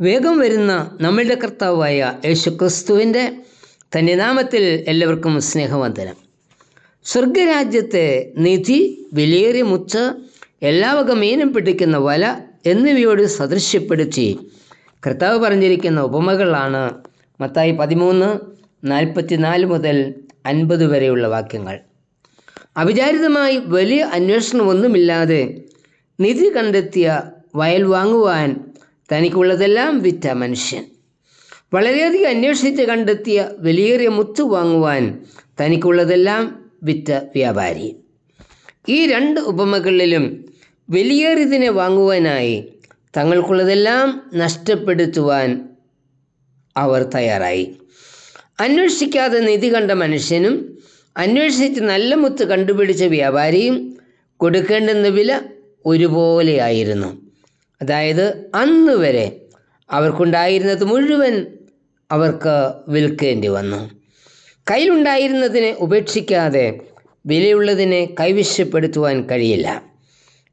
വേഗം വരുന്ന നമ്മളുടെ കർത്താവായ യേശു ക്രിസ്തുവിന്റെ തന്റെ നാമത്തിൽ എല്ലാവർക്കും സ്നേഹവന്ദനം. സ്വർഗരാജ്യത്തെ നിധി വിലയേറിയ മുച്ച എല്ലാ വക മീനും പിടിക്കുന്ന വല എന്നിവയോട് സദൃശ്യപ്പെടുത്തി കർത്താവ് പറഞ്ഞിരിക്കുന്ന ഉപമകളാണ് മത്തായി പതിമൂന്ന് നാൽപ്പത്തിനാല് മുതൽ അൻപത് വരെയുള്ള വാക്യങ്ങൾ. അവിചാരിതമായി വലിയ അന്വേഷണമൊന്നുമില്ലാതെ നിധി കണ്ടെത്തിയ വയൽ വാങ്ങുവാൻ തനിക്കുള്ളതെല്ലാം വിറ്റ മനുഷ്യൻ. വളരെയധികം അന്വേഷിച്ച് കണ്ടെത്തിയ വലിയേറിയ മുത്ത് വാങ്ങുവാൻ തനിക്കുള്ളതെല്ലാം വിറ്റ വ്യാപാരി ഈ രണ്ട് ഉപമകളിലും വലിയേറിയതിനെ വാങ്ങുവാനായി തങ്ങൾക്കുള്ളതെല്ലാം നഷ്ടപ്പെടുത്തുവാൻ അവർ തയ്യാറായി. അന്വേഷിക്കാതെ നിധി കണ്ട മനുഷ്യനും അന്വേഷിച്ച് നല്ല മുത്ത് കണ്ടുപിടിച്ച വ്യാപാരിയും കൊടുക്കേണ്ടുന്ന വില ഒരുപോലെയായിരുന്നു അതായത് അന്ന് വരെ അവർക്കുണ്ടായിരുന്നത് മുഴുവൻ അവർക്ക് വിൽക്കേണ്ടി വന്നു. കയ്യിലുണ്ടായിരുന്നതിനെ ഉപേക്ഷിക്കാതെ വിലയുള്ളതിനെ കൈവശപ്പെടുത്തുവാൻ കഴിയില്ല.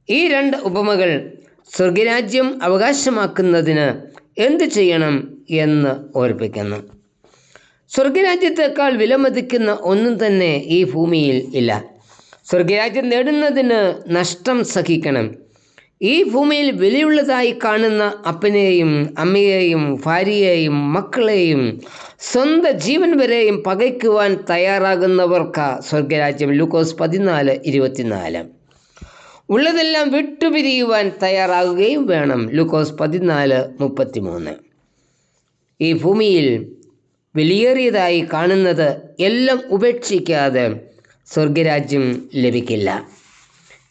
ഈ രണ്ട് ഉപമകൾ സ്വർഗരാജ്യം അവകാശമാക്കുന്നതിന് എന്ത് ചെയ്യണം എന്ന് ഓർപ്പിക്കുന്നു. സ്വർഗരാജ്യത്തെക്കാൾ വിലമതിക്കുന്ന ഒന്നും തന്നെ ഈ ഭൂമിയിൽ ഇല്ല. സ്വർഗരാജ്യം നേടുന്നതിന് നഷ്ടം സഹിക്കണം. ഈ ഭൂമിയിൽ വിലയുള്ളതായി കാണുന്ന അപ്പനെയും അമ്മയെയും ഭാര്യയെയും മക്കളെയും സ്വന്തം ജീവൻ വരെയും പകയ്ക്കുവാൻ തയ്യാറാകുന്നവർക്ക് സ്വർഗരാജ്യം ലൂക്കോസ് പതിനാല് ഇരുപത്തിനാല്. ഉള്ളതെല്ലാം വിട്ടുപിരിയുവാൻ തയ്യാറാകുകയും വേണം. ലൂക്കോസ് പതിനാല് മുപ്പത്തിമൂന്ന്. ഈ ഭൂമിയിൽ വിലയേറിയതായി കാണുന്നത് എല്ലാം ഉപേക്ഷിക്കാതെ സ്വർഗരാജ്യം ലഭിക്കില്ല.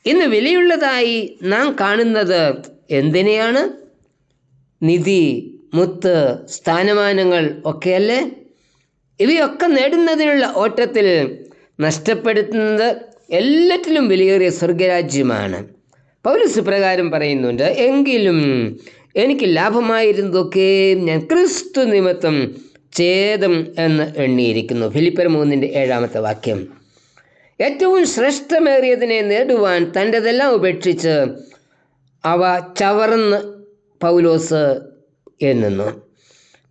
ഇന്ന് വിലയുള്ളതായി നാം കാണുന്നത് എന്തിനെയാണ്? നിധി മുത്ത് സ്ഥാനമാനങ്ങൾ ഒക്കെയല്ലേ? ഇവയൊക്കെ നേടുന്നതിനുള്ള ഓട്ടത്തിൽ നഷ്ടപ്പെടുത്തുന്നത് എല്ലാറ്റിലും വിലയേറിയ സ്വർഗരാജ്യമാണ് പൗലസ് പ്രകാരം പറയുന്നുണ്ട് എങ്കിലും എനിക്ക് ലാഭമായിരുന്നതൊക്കെയും ഞാൻ ക്രിസ്തു നിമിത്തം ഛേദം എന്ന് എണ്ണിയിരിക്കുന്നു. ഫിലിപ്പർ മൂന്നിന്റെ ഏഴാമത്തെ വാക്യം. ഏറ്റവും ശ്രേഷ്ഠമേറിയതിനെ നേടുവാൻ തന്റെതെല്ലാം ഉപേക്ഷിച്ച് അവ ചവർന്ന് പൗലോസ് എന്നുന്നു.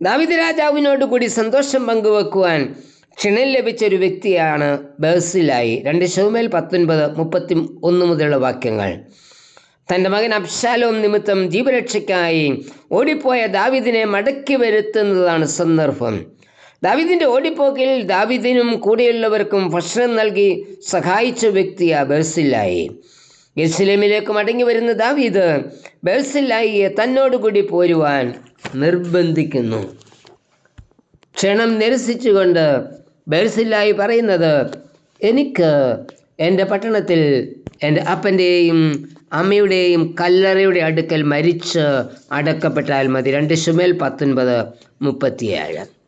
ദാവിദ് രാജാവിനോട് കൂടി സന്തോഷം പങ്കുവെക്കുവാൻ ക്ഷണം ലഭിച്ച ഒരു വ്യക്തിയാണ് ബേസിലായി രണ്ട് ഷൗമേൽ പത്തൊൻപത് മുപ്പത്തി ഒന്ന് മുതലുള്ള വാക്യങ്ങൾ. തന്റെ മകൻ അബ്ശാലോം നിമിത്തം ജീവരക്ഷയ്ക്കായി ഓടിപ്പോയ ദാവിദിനെ മടക്കി വരുത്തുന്നതാണ് സന്ദർഭം. ദാവിദിന്റെ ഓടിപ്പോക്കിൽ ദാവിദിനും കൂടെയുള്ളവർക്കും ഭക്ഷണം നൽകി സഹായിച്ച വ്യക്തി ആ ബേഴ്സില്ലായി യെസ്ലേമിലേക്ക് മടങ്ങി വരുന്ന ദാവീദ് ബേഴ്സില്ലായിയെ തന്നോടുകൂടി പോരുവാൻ നിർബന്ധിക്കുന്നു. ക്ഷണം നിരസിച്ചുകൊണ്ട് ബേഴ്സില്ലായി പറയുന്നത് എനിക്ക് എന്റെ പട്ടണത്തിൽ എന്റെ അപ്പന്റെയും അമ്മയുടെയും കല്ലറയുടെ അടുക്കൽ മരിച്ച് അടക്കപ്പെട്ടാൽ മതി. രണ്ട് ശുമേൽ പത്തൊൻപത് മുപ്പത്തിയേഴ്.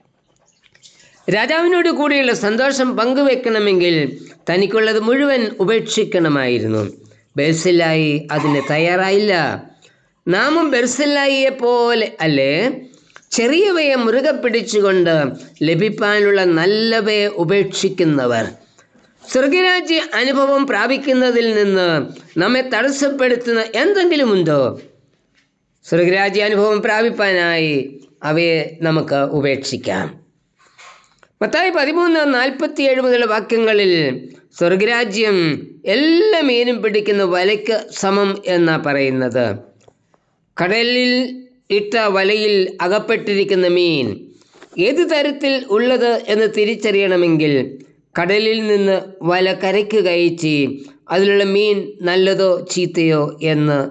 രാജാവിനോട് കൂടിയുള്ള സന്തോഷം പങ്കുവെക്കണമെങ്കിൽ തനിക്കുള്ളത് മുഴുവൻ ഉപേക്ഷിക്കണമായിരുന്നു. ബെർസില്ലായി അതിന് തയ്യാറായില്ല. നാമും ബെർസില്ലായിയെ പോലെ അല്ലേ? ചെറിയവയെ മുറുകെ പിടിച്ചുകൊണ്ട് ലഭിക്കാനുള്ള നല്ലവയെ ഉപേക്ഷിക്കുന്നവർ. സ്വർഗരാജ്യ അനുഭവം പ്രാപിക്കുന്നതിൽ നിന്ന് നമ്മെ തടസ്സപ്പെടുത്തുന്ന എന്തെങ്കിലും ഉണ്ടോ? സ്വർഗരാജ്യ അനുഭവം പ്രാപിപ്പാനായി അവയെ നമുക്ക് ഉപേക്ഷിക്കാം. പത്തായി പതിമൂന്ന് നാൽപ്പത്തിയേഴ് മുതലുള്ള വാക്യങ്ങളിൽ സ്വർഗരാജ്യം എല്ലാ മീനും പിടിക്കുന്ന വലയ്ക്ക് സമം എന്നാ പറയുന്നത്. കടലിൽ ഇട്ട വലയിൽ അകപ്പെട്ടിരിക്കുന്ന മീൻ ഏത് തരത്തിൽ ഉള്ളത് എന്ന് തിരിച്ചറിയണമെങ്കിൽ കടലിൽ നിന്ന് വല കരയ്ക്ക് കയറ്റി അതിലുള്ള മീൻ നല്ലതോ ചീത്തയോ എന്ന്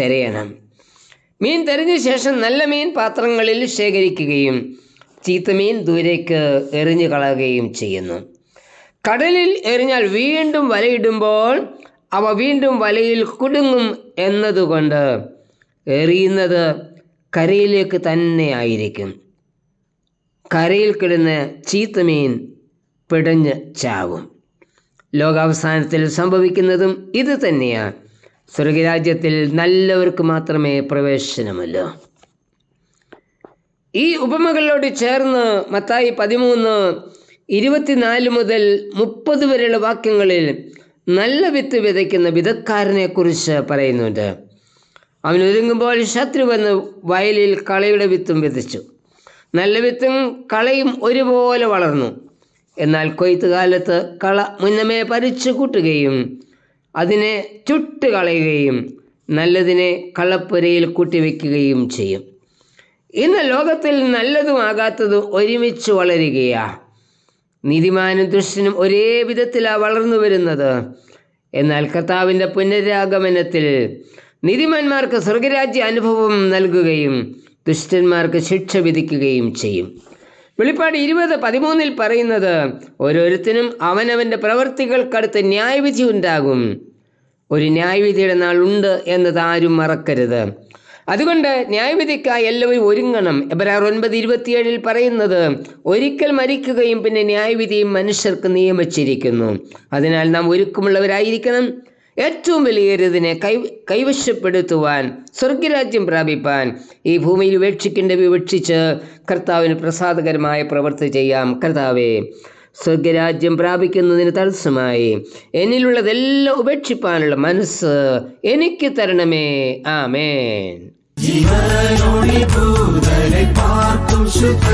തിരയണം. മീൻ തെരഞ്ഞ ശേഷം നല്ല മീൻ പാത്രങ്ങളിൽ ശേഖരിക്കുകയും ചീത്ത മീൻ ദൂരേക്ക് എറിഞ്ഞു കളയുകയും ചെയ്യുന്നു. കടലിൽ എറിഞ്ഞാൽ വീണ്ടും വലയിടുമ്പോൾ അവ വീണ്ടും വലയിൽ കുടുങ്ങും എന്നതുകൊണ്ട് എറിയുന്നത് കരയിലേക്ക് തന്നെ ആയിരിക്കും. കരയിൽ കിടന്ന് ചീത്തമീൻ പിടഞ്ഞ് ചാവും. ലോകാവസാനത്തിൽ സംഭവിക്കുന്നതും ഇത് തന്നെയാണ് സ്വർഗരാജ്യത്തിൽ നല്ലവർക്ക് മാത്രമേ പ്രവേശനമുള്ളൂ. ഈ ഉപമകളോട് ചേർന്ന് മത്തായി പതിമൂന്ന് ഇരുപത്തിനാല് മുതൽ മുപ്പത് വരെയുള്ള വാക്യങ്ങളിൽ നല്ല വിത്ത് വിതയ്ക്കുന്ന വിധക്കാരനെ കുറിച്ച് പറയുന്നുണ്ട്. അവൻ ഒരുങ്ങുമ്പോൾ ശത്രുവെന്ന് വയലിൽ കളയുടെ വിത്തും വിതച്ചു. നല്ല വിത്തും കളയും ഒരുപോലെ വളർന്നു. എന്നാൽ കൊയ്ത്ത് കാലത്ത് കള മുന്നമേ പരിച്ചു കൂട്ടുകയും അതിനെ ചുട്ട് കളയുകയും നല്ലതിനെ കളപ്പുരയിൽ കൂട്ടിവെക്കുകയും ചെയ്യും. ഇന്ന് ലോകത്തിൽ നല്ലതുമാകാത്തതും ഒരുമിച്ച് വളരുകയാ. നീതിമാനും ദുഷ്ടനും ഒരേ വിധത്തിലാണ് വളർന്നു വരുന്നത്. എന്നാൽ കർത്താവിന്റെ പുനരാഗമനത്തിൽ നീതിമാന്മാർക്ക് സ്വർഗരാജ്യ അനുഭവം നൽകുകയും ദുഷ്ടന്മാർക്ക് ശിക്ഷ വിധിക്കുകയും ചെയ്യും. വെളിപ്പാട് ഇരുപത് പതിമൂന്നിൽ പറയുന്നത് ഓരോരുത്തരും അവനവന്റെ പ്രവൃത്തികൾക്കടുത്ത് ന്യായവിധി ഉണ്ടാകും. ഒരു ന്യായവിധിയുടെ നാൾ ഉണ്ട് എന്നത് ആരും മറക്കരുത്. അതുകൊണ്ട് ന്യായവിധിക്കായി എല്ലാവരും ഒരുങ്ങണം. എബ്രാർ ഒൻപത് ഇരുപത്തിയേഴിൽ പറയുന്നത് ഒരിക്കൽ മരിക്കുകയും പിന്നെ ന്യായവിധിയും മനുഷ്യർക്ക് നിയമിച്ചിരിക്കുന്നു. അതിനാൽ നാം ഒരുക്കമുള്ളവരായിരിക്കണം. ഏറ്റവും വലിയതിനെ കൈ കൈവശപ്പെടുത്തുവാൻ സ്വർഗരാജ്യം പ്രാപിപ്പാൻ ഈ ഭൂമിയിൽ ഉപേക്ഷിക്കേണ്ട വിവക്ഷിച്ച് കർത്താവിന് പ്രസാദകരമായ പ്രവൃത്തി ചെയ്യാം. കർത്താവേ സ്വർഗരാജ്യം പ്രാപിക്കുന്നതിന് തടസ്സമായി. എന്നിലുള്ളതെല്ലാം ഉപേക്ഷിപ്പാനുള്ള മനസ്സ് എനിക്ക് തരണമേ. ആമേൻ. இவனொளி பூதலை பார்க்கும் சுத்த